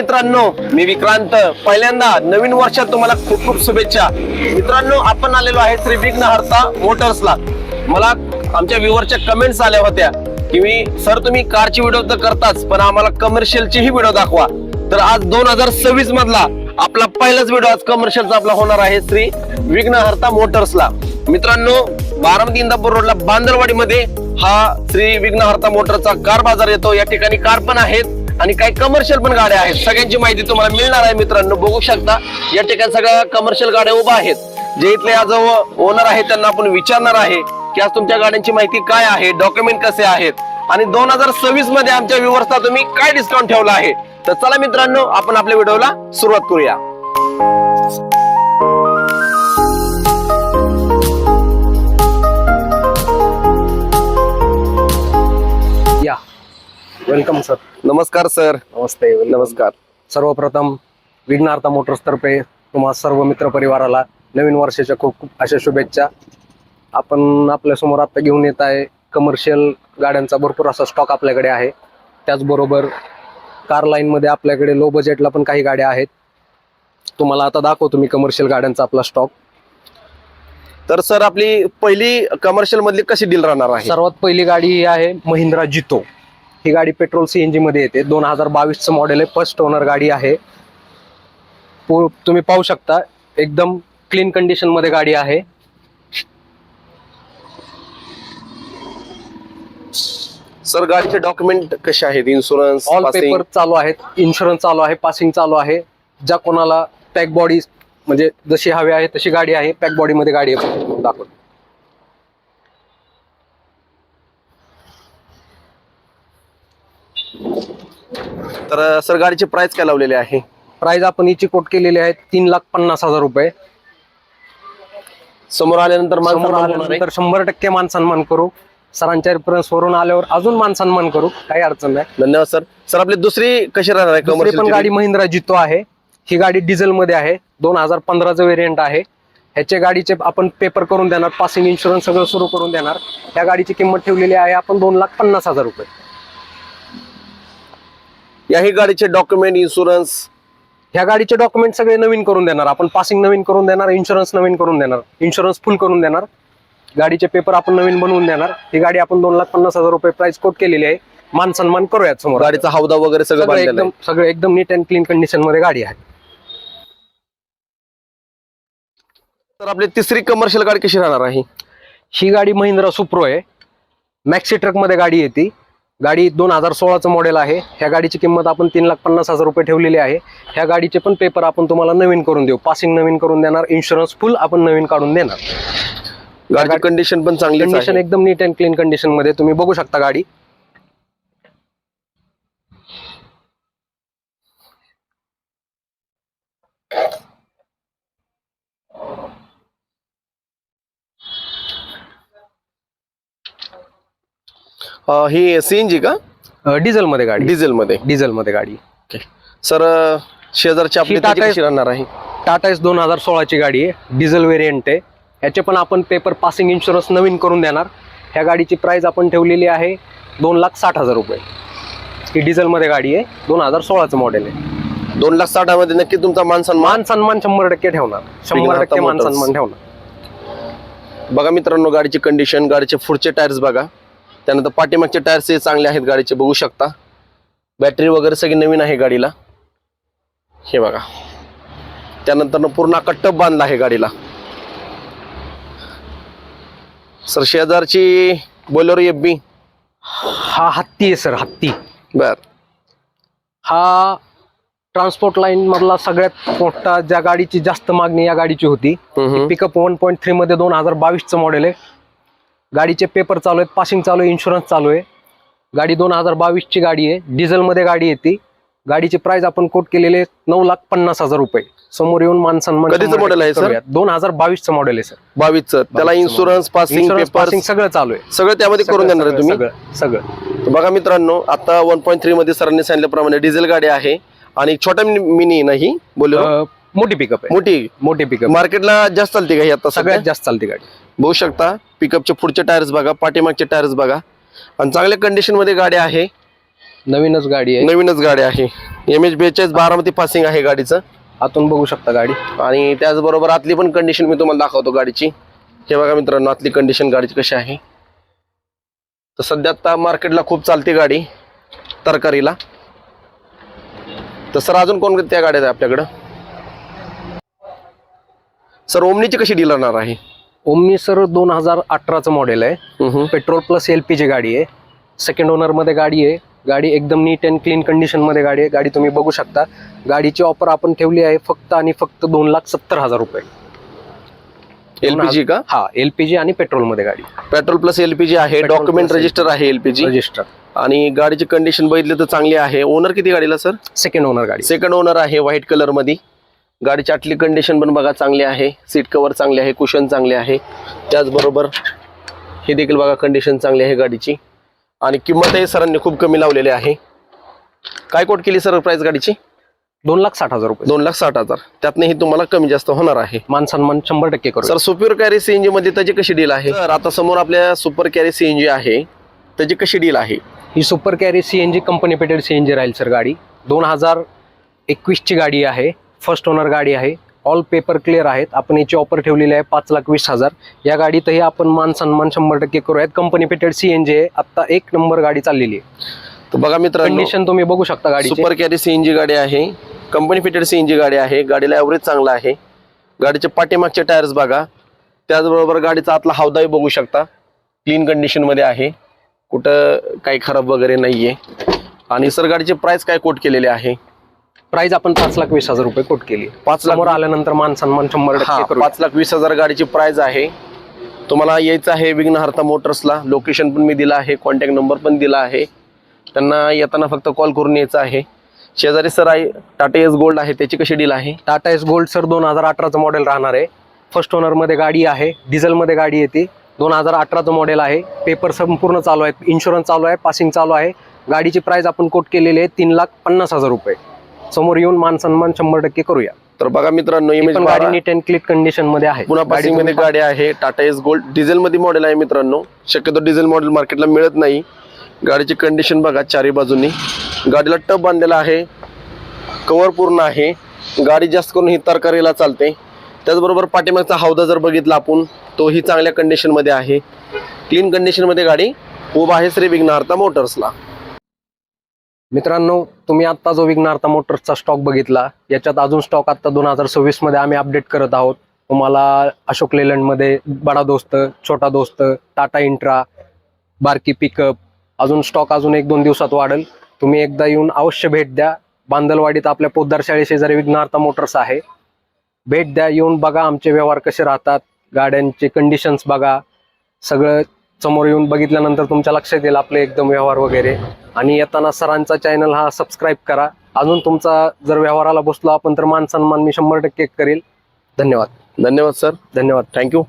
मित्रांनो मी विक्रांत. पहिल्यांदा नवीन वर्षात तुम्हाला खूप खूप शुभेच्छा. मित्रांनो आपण आलेलो आहे श्री विघ्न मोटर्सला. मला आमच्या व्ह्युअरच्या कमेंट्स आल्या होत्या की मी सर तुम्ही कारची व्हिडिओ तर करताच पण आम्हाला कमर्शियलचीही व्हिडिओ दाखवा. तर आज दोन हजार सव्वीस मधला आपला पहिलाच व्हिडिओ आज कमर्शियलचा आपला होणार आहे श्री विघ्नहर्ता मोटर्सला. मित्रांनो बारामती इंदापूर रोडला बांदरवाडीमध्ये हा श्री विघ्नहर्ता मोटरचा कार बाजार येतो. या ठिकाणी कार पण आहेत. आणि काही कमर्शियल पण गाड्या आहेत. सगळ्यांची माहिती तुम्हाला मिळणार आहे मित्रांनो. बघू शकता या ठिकाणी सगळ्या कमर्शियल गाड्या उभ्या आहेत. जे इथले आज ओनर आहेत त्यांना आपण विचारणार आहे की आज तुमच्या गाड्यांची माहिती काय आहे डॉक्युमेंट कसे आहेत? आणि दोन हजार सव्वीसमध्ये आमच्या व्यवस्था तुम्ही काय डिस्काउंट ठेवला आहे? तर चला मित्रांनो आपण आपल्या व्हिडिओला सुरुवात करूया. Welcome sir. नमस्कार सर. नमस्ते नमस्कार. सर्वप्रथम विघ्नार्था मोटर्स तर्फे तुम्हा सर्व मित्र परिवाराला नवीन वर्षाच्या खूप खूप अशा शुभेच्छा. आपण आपल्यासमोर आता घेऊन येत आहे. कमर्शियल गाड्यांचा भरपूर असा स्टॉक आपल्याकडे आहे. त्याचबरोबर कार लाईनमध्ये आपल्याकडे लो बजेटला पण काही गाड्या आहेत. तुम्हाला आता दाखवतो मी कमर्शियल गाड्यांचा आपला स्टॉक तर सर आपली पहिली कमर्शियल मधली कशी डील राहणार आहे? सर्वात पहिली गाडी ही आहे महिंद्रा जितो. ही गाडी पेट्रोल सीएनजी मध्ये येते. दोन हजार बावीसचं मॉडेल आहे. फर्स्ट ओनर गाडी आहे. तुम्ही पाहू शकता एकदम क्लीन कंडिशनमध्ये गाडी आहे. सर गाडीचे डॉक्युमेंट कसे आहेत? इन्शुरन्स ऑल पेपर चालू आहेत. इन्शुरन्स चालू आहे. पासिंग चालू आहे. ज्या कोणाला पॅक बॉडी म्हणजे जशी हवी आहे तशी गाडी आहे. पॅक बॉडी मध्ये गाडी आहे. दाखव तर सर गाडीचे प्राइस काय लावलेले आहे? प्राइस आपण हिची कोट केलेली आहे तीन लाख पन्नास हजार रुपये. समोर आल्यानंतर समोर आहे. आल्यानंतर शंभर टक्के मान सन्मान करू. सरांच्या रेफरन्स वरून आल्यावर अजून मान सन्मान करू. काही अडचण नाही. धन्यवाद सर. सर आपली दुसरी कशी राहणार आहे दुसरी पण गाडी महिंद्रा जितो आहे. ही गाडी डिझेल मध्ये आहे. दोन हजार पंधराचं व्हेरियंट आहे. ह्याच्या गाडीचे आपण पेपर करून देणार. पासिंग इन्शुरन्स सगळं सुरू करून देणार. या गाडीची किंमत ठेवलेली आहे आपण दोन लाख पन्नास हजार रुपये. याही गाडीचे डॉक्युमेंट इन्शुरन्स ह्या गाडीचे डॉक्युमेंट सगळे नवीन करून देणार. आपण पासिंग नवीन करून देणार इन्शुरन्स नवीन करून देणार. इन्शुरन्स फुल करून देणार. गाडीचे पेपर आपण नवीन बनवून देणार. ही गाडी आपण दोन लाख पन्नास हजार रुपये प्राइस कोट केलेली आहे. मान सन्मान करूयात समोर. गाडीचा हौदा वगैरे सगळं सगळं एकदम सगळं एकदम नीट अँड क्लीन कंडिशनमध्ये गाडी आहे. तर आपली तिसरी कमर्शियल गाडी कशी राहणार आहे? ही गाडी महिंद्रा सुप्रो आहे. मॅक्सी ट्रकमध्ये गाडी येते गाडी दोन हजार सोळाचं मॉडेल आहे. ह्या गाडीची किंमत आपण तीन लाख पन्नास हजार रुपये ठेवलेली आहे. ह्या गाडीचे पण पेपर आपण तुम्हाला नवीन करून देऊ. पासिंग नवीन करून देणार. इन्शुरन्स फुल आपण नवीन काढून देणार. गाडीची कंडिशन पण चांगली कंडिशन एकदम नीट अँड क्लीन कंडिशनमध्ये. तुम्ही बघू शकता गाडी. ही सीएनजी का? डिझेल मध्ये गाडी. डिझेल मध्ये डिझेल मध्ये गाडी सर शेजारची आपली टाटा- कशी राहणार आहे? टाटा एस दोन हजार सोळाची गाडी आहे. डिझेल व्हेरियंट आहे. याचे पण आपण पेपर पासिंग इन्शुरन्स नवीन करून देणार. ह्या गाडीची प्राइस आपण ठेवलेली आहे दोन लाख साठ हजार रुपये. ही डिझेलमध्ये गाडी आहे. दोन हजार सोळाचं मॉडेल आहे. दोन लाख साठमध्ये नक्की तुमचा मान सन्मान? मान सन्मान शंभर टक्के ठेवणार. शंभर टक्के मान. सन्मान ठेवणार. बघा मित्रांनो गाडीची कंडिशन गाडीचे पुढचे टायर्स बघा. त्यानंतर पाठीमागचे टायर्स हे चांगले आहेत गाडीचे बघू शकता. बॅटरी वगैरे सगळी नवीन आहे गाडीला. हे बघा. त्यानंतर पूर्ण कट्टप बांधला आहे गाडीला. सर शेजारची बोलेरो एफ बी हा हत्ती आहे सर हत्ती. बर. हा ट्रान्सपोर्ट लाईन मधला सगळ्यात मोठा ज्या गाडीची जास्त मागणी या गाडीची होती. पिकअप वन पॉईंट थ्री मध्ये दोन हजार बावीसचं मॉडेल आहे. गाडीचे पेपर चालू आहेत पासिंग चालू आहे इन्शुरन्स चालू आहे. गाडी दोन हजार बावीसची गाडी आहे डिझेलमध्ये गाडी येते गाडीची प्राइस आपण कोट केलेले नऊ लाख पन्नास हजार रुपये. समोर येऊन मान सन्मान कधीचं model आहे, सर? करूयात. दोन हजार बावीसचं मॉडेल आहे सर बावीसच. त्याला insurance passing insurance paper passing सगळं चालू आहे. सगळं त्यामध्ये करून सगळं- देणार आहे तुम्ही? सगळं सगळं. तर बघा मित्रांनो आता वन पॉईंट थ्री मध्ये सरांनी सांगितल्याप्रमाणे डिझेल गाडी आहे आणि एक छोटा मिनी नाही अं, मोठी पिकअप आहे. मोठी? मोठी पिकअप मार्केटला जास्त चालते का ही आता सगळ्यात सगळ्यात जास्त चालते गाडी. बघू शकता पिकअपचे पुढचे टायर्स बघा पाठीमागचे टायर्स बघा. आणि चांगल्या कंडिशनमध्ये गाडी आहे. नवीनच गाडी आहे. नवीनच गाडी आहे. एम एच बेचाळीस बारामती पासिंग आहे गाडीचं. आतून बघू शकता गाडी. आणि त्याचबरोबर आतली पण कंडिशन मी तुम्हाला दाखवतो गाडीची. हे बघा मित्रांनो आतली कंडिशन गाडीची कशी आहे. तर सध्या आता मार्केटला खूप चालते गाडी तरकारीला. तर सर अजून कोणत्या गाड्या आहेत आपल्याकडं? सर ओमनीची कशी डील राहणार आहे? ओमनी सर दोन हजार अठराचं मॉडेल आहे. Petrol plus L P G गाडी आहे. सेकंड ओनरमध्ये गाडी आहे. गाडी एकदम नीट अँड क्लीन कंडिशनमध्ये गाडी आहे. गाडी तुम्ही बघू शकता. गाडीची ऑफर आपण ठेवली आहे फक्त आणि फक्त दोन लाख सत्तर हजार रुपये. एलपीजी का? हा एलपीजी आणि पेट्रोलमध्ये गाडी. पेट्रोल प्लस एलपीजी आहे. डॉक्युमेंट रजिस्टर आहे एलपीजी रजिस्टर आणि गाडीची कंडिशन बघितली तर चांगली आहे. ओनर किती गाडीला सर सेकंड ओनर गाडी. सेकंड ओनर आहे व्हाईट कलरमध्ये गाडीची आतली कंडिशन पण बघा चांगली आहे. सीट कव्हर चांगले आहे कुशन चांगले आहे. त्याचबरोबर हे देखील बघा कंडिशन चांगली आहे गाडीची. आणि किंमतही सरांनी खूप कमी लावलेली आहे. काय कोट केली सर प्राइस गाडीची? दोन लाख साठ हजार रुपये. दोन लाख साठ हजार. त्यातनंही तुम्हाला कमी जास्त होणार आहे. मान सन्मान शंभर टक्के करू सर सुपर कॅरी सीएनजी मध्ये त्याची कशी डील आहे? तर आता समोर आपल्या सुपर कॅरी सीएनजी आहे. त्याची कशी डील आहे? ही super carry CNG company पेटेड CNG राहील सर गाडी. दोन हजार एकवीसची गाडी आहे. फर्स्ट ओनर गाडी आहे. ऑल पेपर क्लिअर आहेत. आपण याची ऑफर ठेवलेली आहे पाच लाख वीस हजार. या गाडीतही आपण मान सन्मान शंभर टक्के करूयात. कंपनी पेटेड सीएनजी आहे. आता एक नंबर गाडी चाललेली आहे. तर बघा मित्रांनो कंडिशन तुम्ही बघू शकता गाडी सुपर कॅरी सीएनजी गाडी आहे. कंपनी फिटेड सीएनजी गाडी आहे. गाडीला ॲव्हरेज चांगला आहे. गाडीचे पाठीमागचे टायर्स बघा. त्याचबरोबर गाडीचा आतला हौदाही बघू शकता. क्लीन कंडिशनमध्ये आहे. कुठं काही खराब वगैरे नाही आहे आणि सर गाडीचे प्राइस काय कोट केलेले आहे? प्राइस आपण पाच लाख वीस हजार रुपये कोट केली. पाच लाख समोर आल्यानंतर मान सन्मान शंभर टक्के करू पाच लाख वीस हजार गाडीची प्राइस आहे. तुम्हाला यायचं आहे विघ्नहर्ता मोटर्सला. लोकेशन पण मी दिलं आहे. कॉन्टॅक्ट नंबर पण दिला आहे. त्यांना येताना फक्त कॉल करून यायचं आहे. शेजारी सर आहे टाटा एस गोल्ड आहे. त्याची कशी डील आहे? टाटा एस गोल्ड सर दोन हजार अठराचं मॉडेल राहणार आहे. फर्स्ट ओनरमध्ये गाडी आहे. डिझेलमध्ये गाडी येते. दोन हजार अठराचं मॉडेल आहे. पेपर संपूर्ण चालू आहेत. इन्शुरन्स चालू आहे. पासिंग चालू आहे. गाडीची प्राइस आपण कोट केलेली आहे तीन लाख पन्नास हजार रुपये. समोर येऊन मान सन्मान शंभर टक्के करूया. तर बघा मित्रांनो ही इमेज गाडी नीट अँड क्लिक कंडिशनमध्ये आहे. पुन्हा गाडी पासिंगमध्ये गाडी आहे. टाटा एस गोल्ड डिझेल मध्ये मॉडेल आहे मित्रांनो. शक्यतो डिझेल मॉडेल मार्केटला मिळत नाही. गाडीची कंडिशन बघा चारी बाजूनी. गाडीला टप बांधलेला आहे. कव्हर पूर्ण आहे. गाडी जास्त करून ही तरकारीला चालते. त्याचबरोबर पाठीमागचा हौदा जर बघितला आपण तोही चांगल्या कंडिशनमध्ये आहे. क्लीन कंडिशनमध्ये गाडी उभा आहे श्री विघ्नार्था मोटर्सला मित्रांनो तुम्ही आत्ता जो विघ्नार्था मोटर्सचा स्टॉक बघितला याच्यात अजून स्टॉक आत्ता दोन हजार सव्वीसमध्ये आम्ही अपडेट करत आहोत. तुम्हाला अशोक लेलंडमध्ये बडा दोस्त छोटा दोस्त टाटा इंट्रा बारकी पिकअप अजून स्टॉक अजून एक दोन दिवसात वाढेल. तुम्ही एकदा येऊन अवश्य भेट द्या. बांदलवाडीत आपल्या पोद्दार शाळे शेजारी विघ्नार्था मोटर्स आहे. भेट द्या येऊन बघा आमचे व्यवहार कसे राहतात गाड्यांचे कंडिशन्स बघा. सगळं समोर येऊन बघितल्यानंतर तुमच्या लक्षात येईल आपले एकदम व्यवहार वगैरे. आणि येताना सरांचा चॅनल हा सबस्क्राईब करा. अजून तुमचा जर व्यवहाराला बसलो आपण तर मान सन्मान मी शंभर टक्के करेल. धन्यवाद. धन्यवाद सर. धन्यवाद. थँक्यू